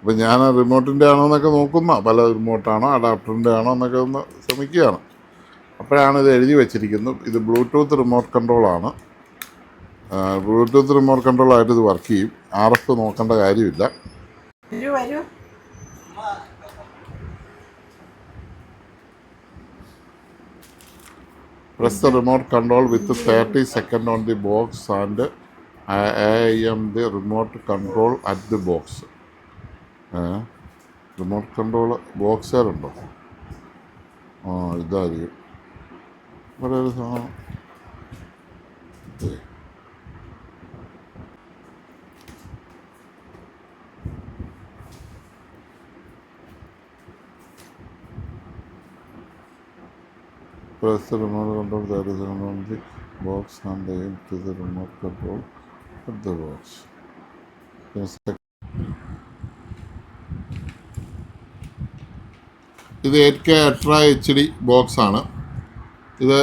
അപ്പം ഞാൻ റിമോട്ടിന്റെ ആണോ എന്നൊക്കെ നോക്കുന്ന പല റിമോട്ടാണോ അഡാപ്റ്ററിന്റെ ആണോ എന്നൊക്കെ ഒന്ന് ശ്രമിക്കുകയാണ്. അപ്പോഴാണ് ഇത് എഴുതി വെച്ചിരിക്കുന്നത്. ഇത് ബ്ലൂടൂത്ത് റിമോട്ട് കൺട്രോളാണ് ബ്ലൂടൂത്ത് റിമോട്ട് കൺട്രോളായിട്ട് ഇത് വർക്ക് ചെയ്യും. ആർ എഫ് നോക്കേണ്ട കാര്യമില്ല. വരൂ വരൂ. Press the remote control with 30 second on the box and I am the remote control at remote control ബോക്സറുണ്ടോ ആ ഇതായിരിക്കും ഇവിടെ ഒരു സാധനം box and aim to the remote control at the box. Yes, ഇത് eight K ultra H D ബോക്സാണ്. ഇത്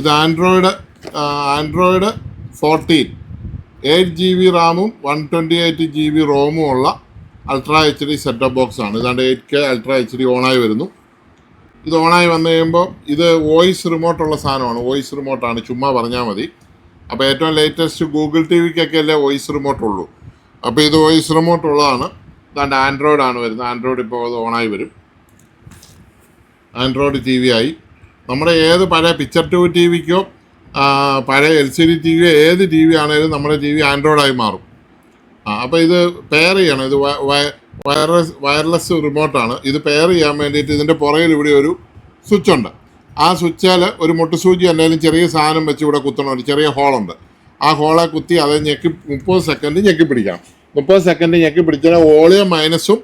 ഇത് android android fourteen. Eight G B റാമും one twenty eight G B റോമും ഉള്ള ultra H D setup box ആണ് ഇതാണ്ട് eight K ultra H D ഓണായി വരുന്നു. ഇത് ഓണായി വന്നു കഴിയുമ്പോൾ ഇത് വോയിസ് റിമോട്ടുള്ള സാധനമാണ്. വോയിസ് റിമോട്ടാണ്. ചുമ്മാ പറഞ്ഞാൽ മതി. അപ്പോൾ ഏറ്റവും ലേറ്റസ്റ്റ് ഗൂഗിൾ ടി വിക്കൊക്കെ അല്ലേ വോയിസ് റിമോട്ടുള്ളൂ. അപ്പോൾ ഇത് വോയിസ് റിമോട്ട് ഉള്ളതാണ് ഇതാണ്ട് ആൻഡ്രോയിഡ് ആണ് വരുന്നത്. ആൻഡ്രോയിഡ് ഇപ്പോൾ അത് ഓണായി വരും. ആൻഡ്രോയിഡ് ടി വി ആയി. നമ്മുടെ ഏത് പഴയ പിക്ചർ ടു ടി വിക്കോ പഴയ എൽ സി ഡി ടി വിയോ ഏത് ടി വി ആണെങ്കിലും നമ്മുടെ ടി വി ആൻഡ്രോയിഡായി മാറും. ആ അപ്പോൾ ഇത് പെയർ ചെയ്യണം. ഇത് വയർലെസ് വയർലെസ് റിമോട്ടാണ്. ഇത് പെയർ ചെയ്യാൻ വേണ്ടിയിട്ട് ഇതിന്റെ പുറകിൽ ഇവിടെ ഒരു സ്വിച്ച് ഉണ്ട് ആ സ്വിച്ചാൽ ഒരു മുട്ടുസൂചി എന്തെങ്കിലും ചെറിയ സാധനം വെച്ച് ഇവിടെ കുത്തണം. ഒരു ചെറിയ ഹോളുണ്ട്. ആ ഹോളെ കുത്തി അത് ഞെക്കി മുപ്പത് സെക്കൻഡ് ഞെക്കി പിടിക്കണം മുപ്പത് സെക്കൻഡ് ഞെക്കി പിടിച്ചാൽ ഓളിയം മൈനസും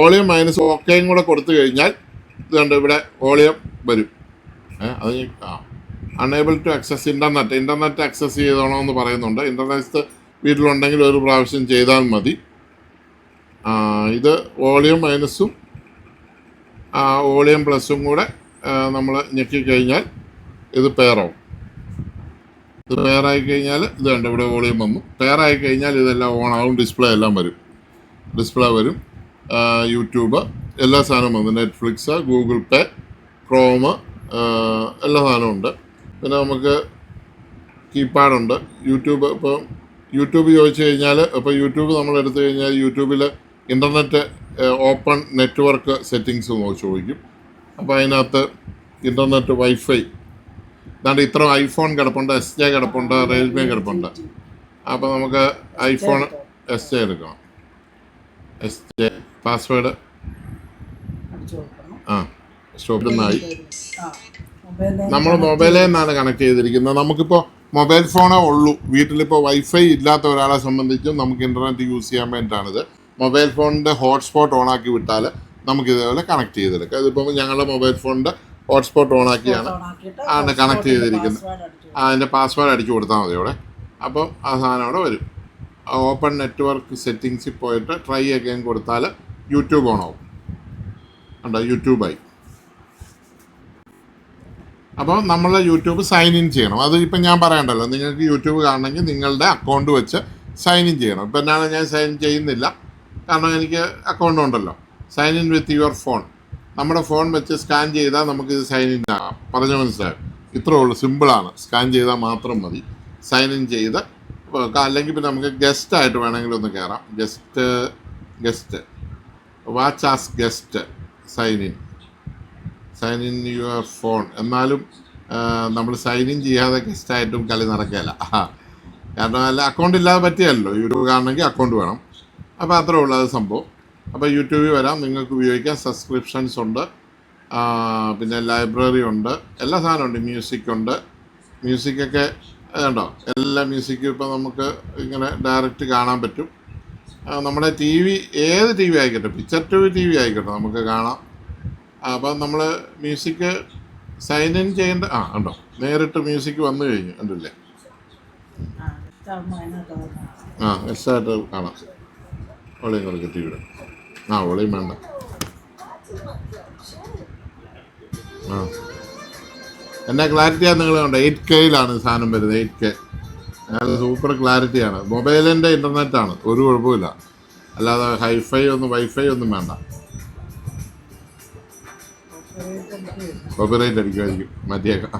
ഓളിയം മൈനസും ഓക്കെയും കൂടെ കൊടുത്തു കഴിഞ്ഞാൽ ഇതുണ്ട് ഇവിടെ ഓളിയം വരും. അത് unable to access internet internet access ചെയ്തോണമെന്ന് പറയുന്നുണ്ട്. ഇന്റർനെറ്റ് വീട്ടിലുണ്ടെങ്കിൽ ഒരു പ്രാവശ്യം ചെയ്താൽ മതി. ഇത് വോളിയം മൈനസും വോളിയം പ്ലസും കൂടെ നമ്മൾ ഞെക്കിക്കഴിഞ്ഞാൽ ഇത് പെയറാവും ഇത് പെയറായി കഴിഞ്ഞാൽ ഇത് കണ്ട് ഇവിടെ വോളിയം വന്നു. പെയറായി കഴിഞ്ഞാൽ ഇതെല്ലാം ഓണാവും ഡിസ്പ്ലേ എല്ലാം വരും. ഡിസ്പ്ലേ വരും. യൂട്യൂബ് എല്ലാ സാധനവും വന്നു. നെറ്റ്ഫ്ലിക്സ് ഗൂഗിൾ പേ ക്രോമ് എല്ലാ സാധനവും ഉണ്ട്. പിന്നെ നമുക്ക് കീപാഡുണ്ട് യൂട്യൂബ് ഇപ്പം യൂട്യൂബ് ചോദിച്ചു കഴിഞ്ഞാൽ ഇപ്പോൾ യൂട്യൂബ് നമ്മൾ എടുത്തു കഴിഞ്ഞാൽ യൂട്യൂബിൽ ഇന്റർനെറ്റ് ഓപ്പൺ നെറ്റ്വർക്ക് സെറ്റിങ്സ് ചോദിക്കും. അപ്പോൾ അതിനകത്ത് ഇന്റർനെറ്റ് വൈഫൈ അതാണ്ട് ഇത്ര ഐഫോൺ കിടപ്പുണ്ട് എസ് ജെ കിടപ്പുണ്ട് റെയിൽവേ കിടപ്പുണ്ട്. അപ്പോൾ നമുക്ക് ഐഫോൺ എസ് ജെ എടുക്കണം എസ് ജെ പാസ്വേഡ് ആ സ്റ്റോപ്പിൽ നിന്നായി ആ നമ്മൾ മൊബൈലിൽ നിന്നാണ് കണക്ട് ചെയ്തിരിക്കുന്നത്. നമുക്കിപ്പോൾ മൊബൈൽ ഫോണേ ഉള്ളൂ. വീട്ടിലിപ്പോൾ വൈഫൈ ഇല്ലാത്ത ഒരാളെ സംബന്ധിച്ചും നമുക്ക് ഇന്റർനെറ്റ് യൂസ് ചെയ്യാൻ വേണ്ടിയിട്ടാണിത് മൊബൈൽ ഫോണിന്റെ ഹോട്ട്സ്പോട്ട് ഓണാക്കി വിട്ടാൽ നമുക്ക് ഇതേപോലെ കണക്ട് ചെയ്തെടുക്കാം. ഇതിപ്പോൾ ഞങ്ങളുടെ മൊബൈൽ ഫോണിന്റെ ഹോട്ട്സ്പോട്ട് ഓണാക്കിയാണ് ആണ് കണക്ട് ചെയ്തിരിക്കുന്നത് അതിന്റെ പാസ്വേഡ് അടിച്ചു കൊടുത്താൽ മതി അവിടെ അപ്പം ആ സാധനം അവിടെ വരും. ഓപ്പൺ നെറ്റ്വർക്ക് സെറ്റിങ്സിൽ പോയിട്ട് ട്രൈ അഗെയിൻ കൊടുത്താൽ യൂട്യൂബ് ഓണാവും ഉണ്ടോ യൂട്യൂബായി അപ്പോൾ നമ്മൾ യൂട്യൂബ് സൈൻ ഇൻ ചെയ്യണം. അത് ഇപ്പം ഞാൻ പറയണ്ടല്ലോ. നിങ്ങൾക്ക് യൂട്യൂബ് കാണണമെങ്കിൽ നിങ്ങളുടെ അക്കൗണ്ട് വെച്ച് സൈൻ ഇൻ ചെയ്യണം. ഇപ്പം എന്നാണ് ഞാൻ സൈൻ ചെയ്യുന്നില്ല? കാരണം എനിക്ക് അക്കൗണ്ട് ഉണ്ടല്ലോ. Sign in with your phone നമ്മുടെ ഫോൺ വെച്ച് സ്കാൻ ചെയ്താൽ നമുക്ക് ഇത് സൈൻ ഇൻ ആകാം. പറഞ്ഞു മനസ്സിലായോ? ഇത്രേ ഉള്ളൂ. സിമ്പിളാണ് സ്കാൻ ചെയ്താൽ മാത്രം മതി. സൈൻ ഇൻ ചെയ്ത് അല്ലെങ്കിൽ പിന്നെ നമുക്ക് ഗസ്റ്റ് ആയിട്ട് വേണമെങ്കിൽ ഒന്ന് കയറാം guest guest watch as guest sign in sign in your phone എന്നാലും നമ്മൾ സൈൻ ഇൻ ചെയ്യാതെ ഗസ്റ്റായിട്ടും കളി നടക്കില്ല കാരണം അല്ല അക്കൗണ്ട് ഇല്ലാതെ പറ്റിയല്ലോ. യൂട്യൂബ് കാണണമെങ്കിൽ അക്കൗണ്ട് വേണം. അപ്പോൾ അത്രേ ഉള്ളൂ. അത് സംഭവം. അപ്പോൾ യൂട്യൂബിൽ വരാം. നിങ്ങൾക്ക് ഉപയോഗിക്കാം. സബ്സ്ക്രിപ്ഷൻസ് ഉണ്ട്. പിന്നെ ലൈബ്രറി ഉണ്ട്. എല്ലാ സാധനമുണ്ട് മ്യൂസിക് ഉണ്ട്. മ്യൂസിക്കൊക്കെ ഉണ്ടോ എല്ലാ മ്യൂസിക്കും ഇപ്പോൾ നമുക്ക് ഇങ്ങനെ ഡയറക്റ്റ് കാണാൻ പറ്റും. നമ്മുടെ ടി വി ഏത് ടി വി ആയിക്കോട്ടെ? പിക്ചർ ടു ടി വി ആയിക്കോട്ടെ നമുക്ക് കാണാം. അപ്പോൾ നമ്മൾ മ്യൂസിക് സൈൻ ഇൻ ചെയ്യേണ്ട ആ ഉണ്ടോ നേരിട്ട് മ്യൂസിക് വന്നു കഴിഞ്ഞു. ഉണ്ടല്ലേ ആ എക്സ്ട്രായിട്ട് കാണാം. ഒളിയും കൊടുക്കും ടി വിയുടെ ആ ഒളിയും വേണ്ട. ആ. എന്നാ ക്ലാരിറ്റിയാണ് നിങ്ങൾ കണ്ടോ എയ്റ്റ് കെയിലാണ് സാധനം വരുന്നത് എയ്റ്റ് കെ നല്ല സൂപ്പർ ക്ലാരിറ്റിയാണ് മൊബൈലിന്റെ ആണ് ഒരു കുഴപ്പമില്ല അല്ലാതെ ഹൈഫൈ ഒന്നും വൈഫൈ ഒന്നും വേണ്ട. കോപ്പറേറ്റ് അടിക്കുമായിരിക്കും മതിയേക്കാം.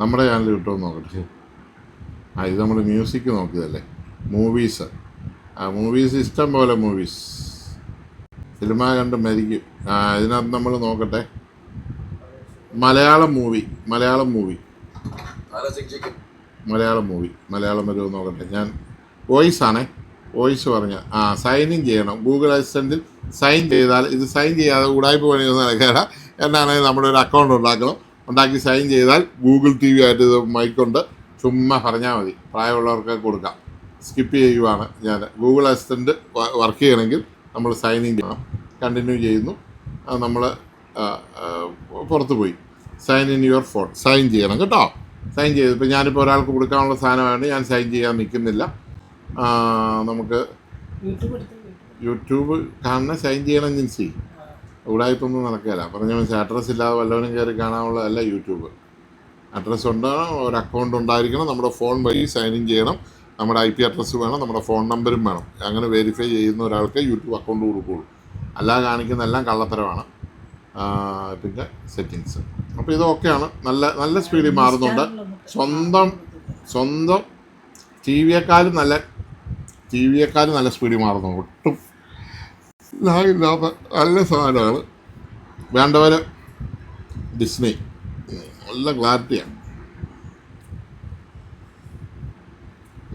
നമ്മുടെ ചാനൽ കിട്ടുമെന്ന് നോക്കട്ടെ. ആ ഇത് നമ്മൾ മ്യൂസിക് നോക്കിയതല്ലേ? മൂവീസ് ആ മൂവീസ് ഇഷ്ടം പോലെ മൂവീസ് സിനിമ കണ്ട് മരിക്കും. ഇതിനകത്ത് നമ്മൾ നോക്കട്ടെ. Malayalam movie Malayalam movie Malayalam movie Malayalam വരുമോ നോക്കട്ടെ. ഞാൻ വോയിസ് ആണേ. വോയിസ് പറഞ്ഞ ആ സൈൻ ഇൻ ചെയ്യണം. ഗൂഗിൾ അസിസ്റ്റന്റിൽ സൈൻ ചെയ്താൽ ഇത് സൈൻ ചെയ്യാതെ ഉടായ്പ പണിയൊന്നും നടക്കില്ല എന്നാണെങ്കിൽ നമ്മുടെ ഒരു അക്കൗണ്ട് ഉണ്ടാക്കണം. ഉണ്ടാക്കി സൈൻ ചെയ്താൽ ഗൂഗിൾ ടി വി ആയിട്ട് ഇത് മൈക്കൊണ്ട് ചുമ്മാ പറഞ്ഞാൽ മതി. പ്രായമുള്ളവർക്ക് കൊടുക്കാം. സ്കിപ്പ് ചെയ്യുവാണ് ഞാൻ. ഗൂഗിൾ അസിസ്റ്റന്റ് വർക്ക് ചെയ്യണമെങ്കിൽ നമ്മൾ സൈൻ ഇൻ ചെയ്യണം. കണ്ടിന്യൂ ചെയ്യുന്നു. നമ്മൾ പുറത്ത് പോയി. Sign in your phone sign ചെയ്യണം കേട്ടോ. സൈൻ ചെയ്തു ഇപ്പം ഞാനിപ്പോൾ ഒരാൾക്ക് കൊടുക്കാനുള്ള സാധനമായതുകൊണ്ട് ഞാൻ സൈൻ ചെയ്യാൻ നിൽക്കുന്നില്ല നമുക്ക്. യൂട്യൂബ് കാണുന്ന സൈൻ ചെയ്യണം ജിൻസി ഉടായ്പൊന്നും നടക്കില്ല പറഞ്ഞ മനസ്സിൽ അഡ്രസ്സ് ഇല്ലാതെ വല്ലവനും കയറി കാണാനുള്ളതല്ല യൂട്യൂബ് അഡ്രസ്സ് ഉണ്ട്? ഒരു അക്കൗണ്ട് ഉണ്ടായിരിക്കണം. നമ്മുടെ ഫോൺ വഴി സൈൻ ഇൻ ചെയ്യണം. നമ്മുടെ ഐ പി അഡ്രസ്സ് വേണം. നമ്മുടെ ഫോൺ നമ്പരും വേണം. അങ്ങനെ വെരിഫൈ ചെയ്യുന്ന ഒരാൾക്ക് യൂട്യൂബ് അക്കൗണ്ട് കൊടുക്കുകയുള്ളൂ അല്ലാതെ കാണിക്കുന്ന എല്ലാം കള്ളത്തരമാണ്. പിന്നെ സെറ്റിങ്സ് അപ്പോൾ ഇതൊക്കെയാണ് നല്ല നല്ല സ്പീഡിൽ മാറുന്നുണ്ട്. സ്വന്തം സ്വന്തം ടി വിയെക്കാളും നല്ല ടി വിയെക്കാളും നല്ല സ്പീഡിൽ മാറുന്നു ഒട്ടും ലാഗില്ലാത്ത നല്ല സാധനമാണ് വേണ്ടവർ ഡിസ്നി നല്ല ക്ലാരിറ്റിയാണ്.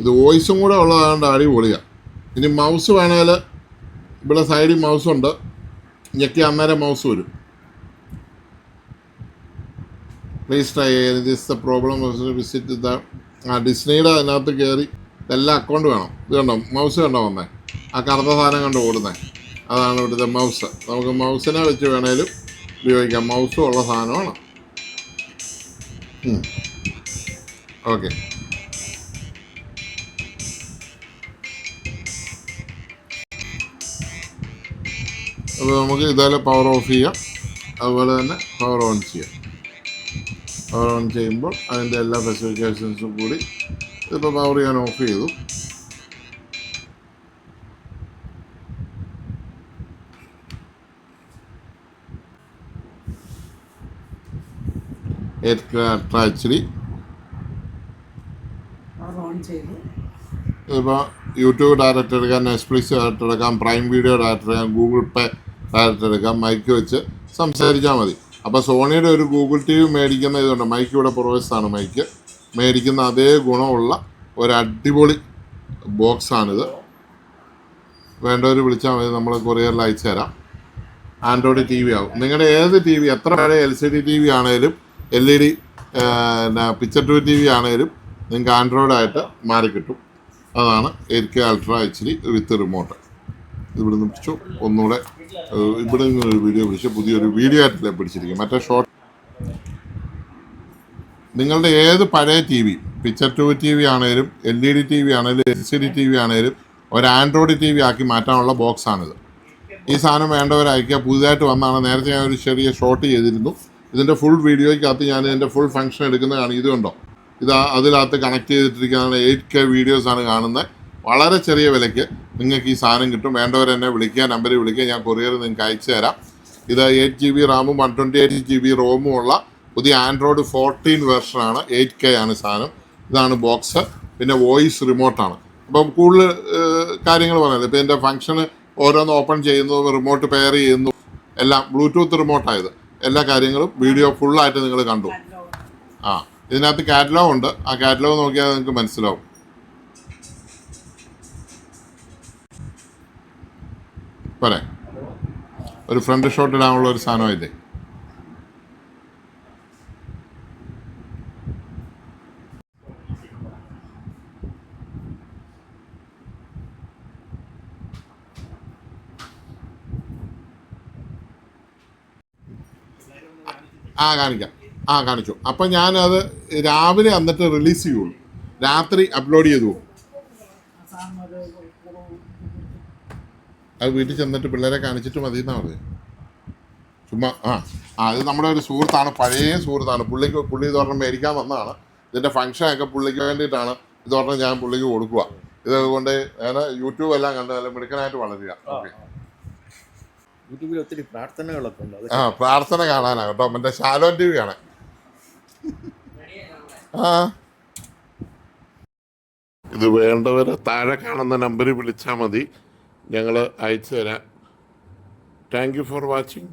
ഇത് വോയിസും കൂടെ ഉള്ളതാണ്ട് അടിപൊളിയാണ് ഇനി മൗസ് വേണേൽ ഇവിടെ സൈഡിൽ ഉണ്ട്. ഞെക്കി അന്നേരം മൗസ് വരും. Please try this the problem visit the ആ ഡിസ്നിയുടെ അതിനകത്ത് കയറി എല്ലാ അക്കൗണ്ട് വേണം. ഇത് കണ്ടോ? മൗസ് കണ്ടോ വന്നേ? ആ കറുത്ത സാധനം കണ്ട് ഓടുന്നേ? അതാണ് ഇവിടുത്തെ മൗസ് നമുക്ക് മൗസിനെ വെച്ച് വേണേലും ഉപയോഗിക്കാം. മൗസും ഉള്ള സാധനമാണ്. ഓക്കെ അപ്പോൾ നമുക്ക് ഇതുപോലെ പവർ ഓഫ് ചെയ്യാം. അതുപോലെ തന്നെ പവർ ഓൺ ചെയ്യാം. പവർ ഓൺ ചെയ്യുമ്പോൾ അതിന്റെ എല്ലാ സ്പെസിഫിക്കേഷൻസും കൂടി ഇതിപ്പോൾ പവർ ഞാൻ ഓഫ് ചെയ്തു. ആക്ച്വലി ഇപ്പോൾ യൂട്യൂബ് ഡയറക്റ്റ് എടുക്കാം നെറ്റ്ഫ്ലിക്സ് ഡയറക്റ്റ് എടുക്കാം പ്രൈം വീഡിയോ ഡയറക്റ്റ് എടുക്കാം ഗൂഗിൾ പേ ഡയറക്റ്റ് എടുക്കാം മൈക്ക് വെച്ച് സംസാരിച്ചാൽ മതി. അപ്പോൾ സോണിയുടെ ഒരു ഗൂഗിൾ ടി വി മേടിക്കുന്ന ഇതുണ്ട്. മൈക്ക് ഇവിടെ പുറവശത്താണ് മൈക്ക്. മേടിക്കുന്ന അതേ ഗുണമുള്ള ഒരു അടിപൊളി ബോക്സാണിത്. വേണ്ടവർ വിളിച്ചാൽ മതി. നമ്മൾ കൊറിയറിൽ അയച്ചു തരാം. ആൻഡ്രോയിഡ് ടി വി ആവും. നിങ്ങളുടെ ഏത് ടി വി എത്ര പഴയ L C D T V ആണേലും L E D picture to T V ആണേലും നിങ്ങൾക്ക് ആൻഡ്രോയിഡായിട്ട് മാറിക്കിട്ടും മാറി കിട്ടും. അതാണ് eight K ultra H D with remote. ഇവിടെ നിന്ന് പിടിച്ചു? ഒന്നുകൂടെ ഇവിടെ നിന്നൊരു വീഡിയോ പിടിച്ചു പുതിയൊരു വീഡിയോ ആയിട്ടല്ലേ പിടിച്ചിരിക്കും മറ്റേ ഷോർട്ട് നിങ്ങളുടെ ഏത് പഴയ T V picture to T V ആണേലും L E D T V ആണേലും L C D T V ആണേലും ഒരു ആൻഡ്രോയിഡ് ടി വി ആക്കി മാറ്റാനുള്ള ബോക്സാണിത് ഈ സാധനം വേണ്ടവർ പുതിയതായിട്ട് വന്നാണ്. നേരത്തെ ഞാൻ ഒരു ചെറിയ ഷോർട്ട് ചെയ്തിരുന്നു. ഇതിന്റെ ഫുൾ വീഡിയോയ്ക്കകത്ത് ഞാൻ ഇതിന്റെ ഫുൾ ഫംഗ്ഷൻ എടുക്കുന്നതാണ് ഇതുകൊണ്ടോ ഇത് അതിനകത്ത് കണക്ട് ചെയ്തിട്ടിരിക്കുന്നതാണ് എയ്റ്റ് കെ വീഡിയോസാണ് കാണുന്നത്. വളരെ ചെറിയ വിലയ്ക്ക് നിങ്ങൾക്ക് ഈ സാധനം കിട്ടും. വേണ്ടവർ എന്നെ വിളിക്കുക നമ്പറിൽ വിളിക്കുക ഞാൻ കൊറിയർ നിങ്ങൾക്ക് അയച്ചു തരാം. ഇത് എയ്റ്റ് ജി ബി റാമും one twenty eight G B റോമും ഉള്ള പുതിയ ആൻഡ്രോയിഡ് ഫോർട്ടീൻ വെർഷനാണ് എയ്റ്റ് കെ ആണ് സാധനം. ഇതാണ് ബോക്സ് പിന്നെ വോയിസ് റിമോട്ടാണ് അപ്പം കൂടുതൽ കാര്യങ്ങൾ പറയുന്നത് ഇപ്പം എന്റെ ഫംഗ്ഷന് ഓരോന്ന് ഓപ്പൺ ചെയ്യുന്നു റിമോട്ട് പെയർ ചെയ്യുന്നു. എല്ലാം ബ്ലൂടൂത്ത് റിമോട്ടായത് എല്ലാ കാര്യങ്ങളും വീഡിയോ ഫുള്ളായിട്ട് നിങ്ങൾ കണ്ടു. ആ ഇതിനകത്ത് കാറ്റലോഗ് ഉണ്ട്. ആ കാറ്റലോഗ് നോക്കിയാൽ നിങ്ങൾക്ക് മനസ്സിലാവും. പോരെ ഒരു ഫ്രണ്ട് ഷോട്ട് ഇടാനുള്ള ഒരു സാധനം ഇതേ. ആ കാണിക്കാം. ആ കാണിച്ചു. അപ്പം ഞാനത് രാവിലെ എന്നിട്ട് റിലീസ് ചെയ്യുള്ളൂ രാത്രി അപ്ലോഡ് ചെയ്തു പോകും അത് വീട്ടിൽ ചെന്നിട്ട് പിള്ളേരെ കാണിച്ചിട്ട് മതി എന്നാ പറഞ്ഞത് ചുമ്മാ ആ ആ ഇത് നമ്മുടെ ഒരു സുഹൃത്താണ് പഴയ സുഹൃത്താണ്. പുള്ളിക്ക് പുള്ളി ഇതൊരെണ്ണം മേടിക്കാൻ വന്നതാണ്. ഇതിന്റെ ഫംഗ്ഷനൊക്കെ പുള്ളിക്ക് വേണ്ടിയിട്ടാണ് ഇതൊരെണ്ണം ഞാൻ പുള്ളിക്ക് കൊടുക്കുക ഇതൊക്കെ കൊണ്ട് ഞാൻ യൂട്യൂബ് എല്ലാം കണ്ട് നല്ല മിടുക്കനായിട്ട് വളരുക. ഓക്കെ യൂട്യൂബിൽ ഒത്തിരി പ്രാർത്ഥനകളൊക്കെ ഉണ്ട്. ആ പ്രാർത്ഥന കാണാനാ കേട്ടോ. മറ്റേ ശാലോൻ ടി വി കാണാൻ. ആ. ഇത് വേണ്ടവരെ താഴെ കാണുന്ന നമ്പറിൽ വിളിച്ചാൽ മതി. ഞങ്ങൾ അയച്ചു തരാം താങ്ക് യു ഫോർ വാച്ചിങ്